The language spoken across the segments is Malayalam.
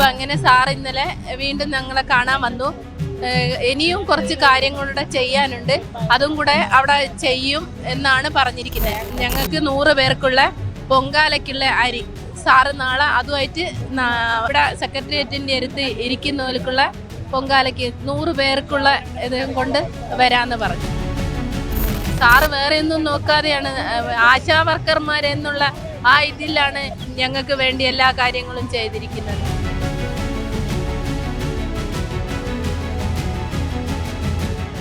അപ്പൊ അങ്ങനെ സാർ ഇന്നലെ വീണ്ടും ഞങ്ങളെ കാണാൻ വന്നു. ഇനിയും കുറച്ച് കാര്യങ്ങളുടെ ചെയ്യാനുണ്ട്. അതും കൂടെ അവിടെ ചെയ്യും എന്നാണ് പറഞ്ഞിരിക്കുന്നത്. ഞങ്ങൾക്ക് നൂറ് പേർക്കുള്ള പൊങ്കാലയ്ക്കുള്ള അരി സാറ് നാളെ അതുമായിട്ട് അവിടെ സെക്രട്ടേറിയറ്റിന്റെ അടുത്ത് ഇരിക്കുന്നവർക്കുള്ള പൊങ്കാലയ്ക്ക് നൂറ് പേർക്കുള്ള ഇത് കൊണ്ട് വരാന്ന് പറഞ്ഞു. സാറ് വേറെ ഒന്നും നോക്കാതെയാണ് ആശാ വർക്കർമാരെന്നുള്ള ആ ഇതിലാണ് ഞങ്ങൾക്ക് വേണ്ടി എല്ലാ കാര്യങ്ങളും ചെയ്തിരിക്കുന്നത്.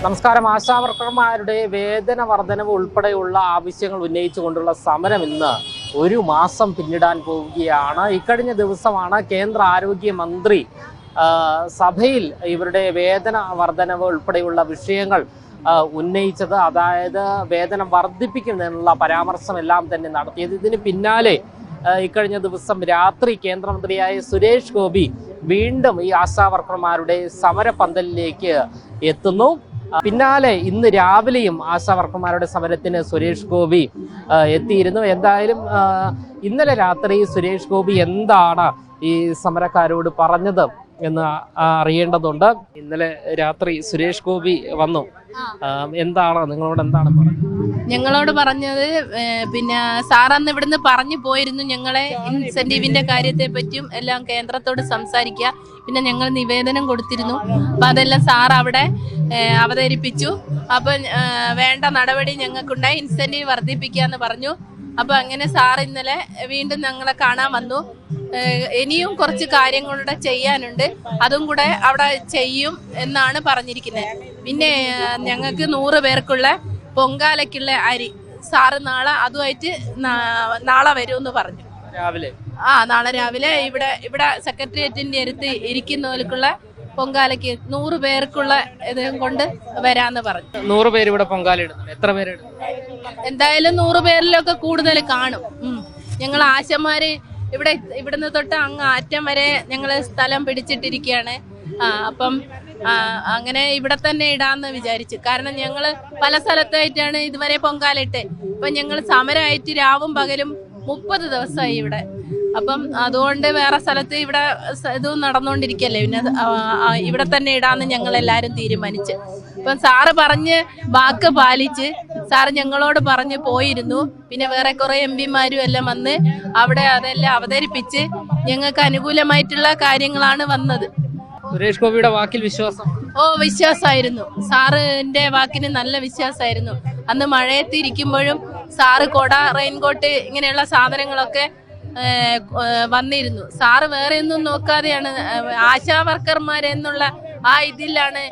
നമസ്കാരം. ആശാവർക്കർമാരുടെ വേതന വർധനവ് ഉൾപ്പെടെയുള്ള ആവശ്യങ്ങൾ ഉന്നയിച്ചുകൊണ്ടുള്ള സമരം ഇന്ന് ഒരു മാസം പിന്നിടാൻ പോവുകയാണ്. ഇക്കഴിഞ്ഞ ദിവസമാണ് കേന്ദ്ര ആരോഗ്യ മന്ത്രി സഭയിൽ ഇവരുടെ വേതന വർധനവ് ഉൾപ്പെടെയുള്ള വിഷയങ്ങൾ ഉന്നയിച്ചത്. അതായത് വേതനം വർദ്ധിപ്പിക്കുന്നതിനുള്ള പരാമർശമെല്ലാം തന്നെ നടത്തിയത്. ഇതിന് പിന്നാലെ ഇക്കഴിഞ്ഞ ദിവസം രാത്രി കേന്ദ്രമന്ത്രിയായ സുരേഷ് ഗോപി വീണ്ടും ഈ ആശാ വർക്കർമാരുടെ സമരപന്തലിലേക്ക് എത്തുന്നു. പിന്നാലെ ഇന്ന് രാവിലെയും ആശാവർക്കർമാരുടെ സമരത്തിന് സുരേഷ് ഗോപി എത്തിയിരുന്നു. എന്തായാലും ഇന്നലെ രാത്രി സുരേഷ് ഗോപി എന്താണ് ഈ സമരക്കാരോട് പറഞ്ഞത് എന്ന് അറിയേണ്ടതുണ്ട്. ഇന്നലെ രാത്രി സുരേഷ് ഗോപി വന്നു. എന്താണ്? നിങ്ങളോട് എന്താണ് പറഞ്ഞത്? ഞങ്ങളോട് പറഞ്ഞത് പിന്നെ സാറന്ന് ഇവിടുന്ന് പറഞ്ഞു പോയിരുന്നു ഞങ്ങളെ ഇൻസെന്റീവിന്റെ കാര്യത്തെ പറ്റിയും എല്ലാം കേന്ദ്രത്തോട് സംസാരിക്കുക. പിന്നെ ഞങ്ങൾ നിവേദനം കൊടുത്തിരുന്നു. അപ്പൊ അതെല്ലാം സാർ അവിടെ അവതരിപ്പിച്ചു. അപ്പൊ വേണ്ട നടപടി ഞങ്ങൾക്കുണ്ടായി. ഇൻസെന്റീവ് വർദ്ധിപ്പിക്കാന്ന് പറഞ്ഞു. അപ്പൊ അങ്ങനെ സാർ ഇന്നലെ വീണ്ടും ഞങ്ങളെ കാണാൻ വന്നു. ഇനിയും കുറച്ച് കാര്യങ്ങളുടെ ചെയ്യാനുണ്ട്. അതും കൂടെ അവിടെ ചെയ്യും എന്നാണ് പറഞ്ഞിരിക്കുന്നത്. പിന്നെ ഞങ്ങൾക്ക് നൂറ് പേർക്കുള്ള പൊങ്കാലയ്ക്കുള്ള അരി സാറ് നാളെ അതുമായിട്ട് നാളെ വരുമെന്ന് പറഞ്ഞു. രാവിലെ. ആ നാളെ രാവിലെ ഇവിടെ ഇവിടെ സെക്രട്ടേറിയറ്റിന്റെ അടുത്ത് ഇരിക്കുന്നവർക്കുള്ള പൊങ്കാലയ്ക്ക് നൂറ് പേർക്കുള്ള ഇത് കൊണ്ട് വരാന്ന് പറഞ്ഞു. നൂറ് പേര് ഇവിടെ പൊങ്കാല ഇടുന്നുണ്ട്. എത്ര പേര് എന്തായാലും നൂറ് പേരിലൊക്കെ കൂടുതൽ കാണും. ഞങ്ങൾ ആശമാര് ഇവിടെ ഇവിടുന്ന് തൊട്ട് അങ്ങ് ആറ്റം വരെ ഞങ്ങൾ സ്ഥലം പിടിച്ചിട്ടിരിക്കുകയാണ്. അപ്പം അങ്ങനെ ഇവിടെ തന്നെ ഇടാന്ന് വിചാരിച്ചു. കാരണം ഞങ്ങൾ പല സ്ഥലത്തായിട്ടാണ് ഇതുവരെ പൊങ്കാലിട്ട് ഇപ്പൊ ഞങ്ങൾ സമരമായിട്ട് രാവും പകലും മുപ്പത് ദിവസമായി ഇവിടെ. അപ്പം അതുകൊണ്ട് വേറെ സ്ഥലത്ത് ഇവിടെ ഇത് നടന്നുകൊണ്ടിരിക്കല്ലേ പിന്നെ ഇവിടെ തന്നെ ഇടാന്ന് ഞങ്ങൾ എല്ലാവരും തീരുമാനിച്ച്. അപ്പം സാറ് പറഞ്ഞ് വാക്ക് പാലിച്ച് സാറ് ഞങ്ങളോട് പറഞ്ഞ് പോയിരുന്നു. പിന്നെ വേറെ കുറെ എം പിമാരും എല്ലാം വന്ന് അവിടെ അതെല്ലാം അവതരിപ്പിച്ച് ഞങ്ങൾക്ക് അനുകൂലമായിട്ടുള്ള കാര്യങ്ങളാണ് വന്നത്. സുരേഷ് ഗോപിയുടെ വാക്കിൽ വിശ്വാസം. ഓ വിശ്വാസമായിരുന്നു സാറിന്റെ വാക്കിന് നല്ല വിശ്വാസമായിരുന്നു അന്ന് മഴയത്ത് ഇരിക്കുമ്പോഴും സാറ് കൊട റെയിൻകോട്ട് ഇങ്ങനെയുള്ള സാധനങ്ങളൊക്കെ വന്നിരുന്നു. സാറ് വേറെ ഒന്നും നോക്കാതെയാണ് ആശാ വർക്കർമാരെന്നുള്ള ആ ഇതിലാണ്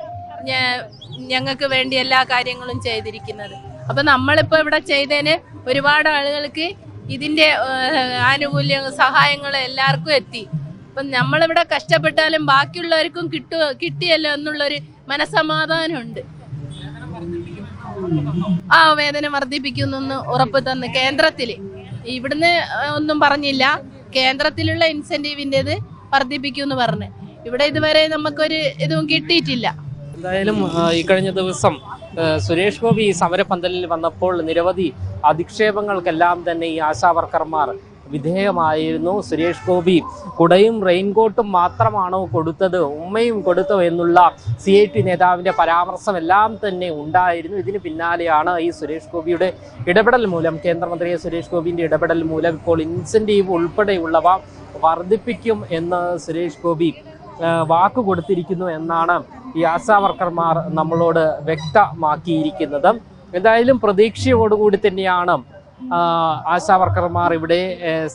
ഞങ്ങൾക്ക് വേണ്ടി എല്ലാ കാര്യങ്ങളും ചെയ്തിരിക്കുന്നത്. അപ്പൊ നമ്മളിപ്പോ ഇവിടെ ചെയ്തതിന് ഒരുപാട് ആളുകൾക്ക് ഇതിന്റെ ഏ, ആനുകൂല്യ സഹായങ്ങൾ എല്ലാവർക്കും എത്തി. അപ്പം നമ്മളിവിടെ കഷ്ടപ്പെട്ടാലും ബാക്കിയുള്ളവർക്കും കിട്ടു കിട്ടിയല്ലോ എന്നുള്ളൊരു മനസമാധാനമുണ്ട്. ആ വേദന വർദ്ധിപ്പിക്കുന്നു ഉറപ്പ് തന്ന് കേന്ദ്രത്തിൽ. ഇവിടുന്ന് ഒന്നും പറഞ്ഞില്ല. കേന്ദ്രത്തിലുള്ള ഇൻസെന്റീവിന്റെത് വർദ്ധിപ്പിക്കുമെന്ന് പറഞ്ഞു. ഇവിടെ ഇതുവരെ നമുക്കൊരു ഇതും കിട്ടിയിട്ടില്ല. എന്തായാലും ഈ കഴിഞ്ഞ ദിവസം സുരേഷ് ഗോപി സമരപന്തലിൽ വന്നപ്പോൾ നിരവധി അധിക്ഷേപങ്ങൾക്കെല്ലാം തന്നെ ഈ ആശാ വർക്കർമാർ വിധേയമായിരുന്നു സുരേഷ് ഗോപി. കുടയും റെയിൻകോട്ടും മാത്രമാണോ കൊടുത്തത്? ഉമ്മയും കൊടുത്തോ എന്നുള്ള സി ഐ ടി നേതാവിന്റെ പരാമർശമെല്ലാം തന്നെ ഉണ്ടായിരുന്നു. ഇതിന് പിന്നാലെയാണ് ഈ സുരേഷ് ഗോപിയുടെ ഇടപെടൽ മൂലം കേന്ദ്രമന്ത്രി സുരേഷ് ഗോപിന്റെ ഇടപെടൽ മൂലം ഇപ്പോൾ ഇൻസെന്റീവ് ഉൾപ്പെടെയുള്ളവ വർദ്ധിപ്പിക്കും എന്ന് സുരേഷ് ഗോപി വാക്ക് കൊടുത്തിരിക്കുന്നു എന്നാണ് ഈ ആശാ വർക്കർമാർ നമ്മളോട് വ്യക്തമാക്കിയിരിക്കുന്നത്. എന്തായാലും പ്രതീക്ഷയോടുകൂടി തന്നെയാണ് ആ, ആശാ വർക്കർമാർ ഇവിടെ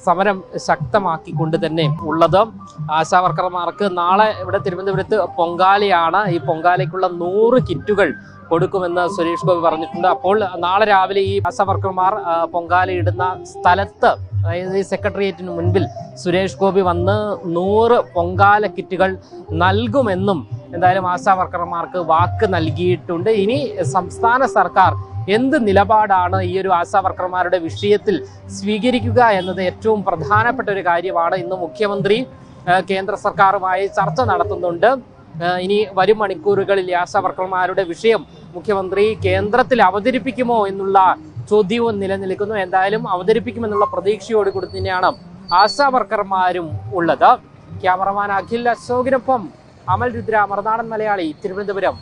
സമരം ശക്തമാക്കിക്കൊണ്ട് തന്നെ ഉള്ളത്. ആശാവർക്കർമാർക്ക് നാളെ ഇവിടെ തിരുവനന്തപുരത്ത് പൊങ്കാലയാണ്. ഈ പൊങ്കാലയ്ക്കുള്ള നൂറ് കിറ്റുകൾ കൊടുക്കുമെന്ന് സുരേഷ് ഗോപി പറഞ്ഞിട്ടുണ്ട്. അപ്പോൾ നാളെ രാവിലെ ഈ ആശാവർക്കർമാർ ആ, പൊങ്കാല ഇടുന്ന സ്ഥലത്ത് അതായത് ഈ സെക്രട്ടേറിയറ്റിന് മുൻപിൽ സുരേഷ് ഗോപി വന്ന് നൂറ് പൊങ്കാല കിറ്റുകൾ നൽകുമെന്നും എന്തായാലും ആശാ വർക്കർമാർക്ക് വാക്ക് നൽകിയിട്ടുണ്ട്. ഇനി സംസ്ഥാന സർക്കാർ എന്ത് നിലപാടാണ് ഈ ഒരു ആശാവർക്കർമാരുടെ വിഷയത്തിൽ സ്വീകരിക്കുക എന്നത് ഏറ്റവും പ്രധാനപ്പെട്ട ഒരു കാര്യമാണ്. ഇന്ന് മുഖ്യമന്ത്രി കേന്ദ്ര സർക്കാരുമായി ചർച്ച നടത്തുന്നുണ്ട്. ഇനി വരും മണിക്കൂറുകളിൽ ആശാവർക്കർമാരുടെ വർക്കർമാരുടെ വിഷയം മുഖ്യമന്ത്രി കേന്ദ്രത്തിൽ അവതരിപ്പിക്കുമോ എന്നുള്ള ചോദ്യവും നിലനിൽക്കുന്നു. എന്തായാലും അവതരിപ്പിക്കുമെന്നുള്ള പ്രതീക്ഷയോട് കൂടി തന്നെയാണ് ആശാവർക്കർമാരും ഉള്ളത്. ക്യാമറമാൻ അഖിൽ അശോകിനൊപ്പം അമൽ രുദ്ര മറുനാടൻ മലയാളി തിരുവനന്തപുരം.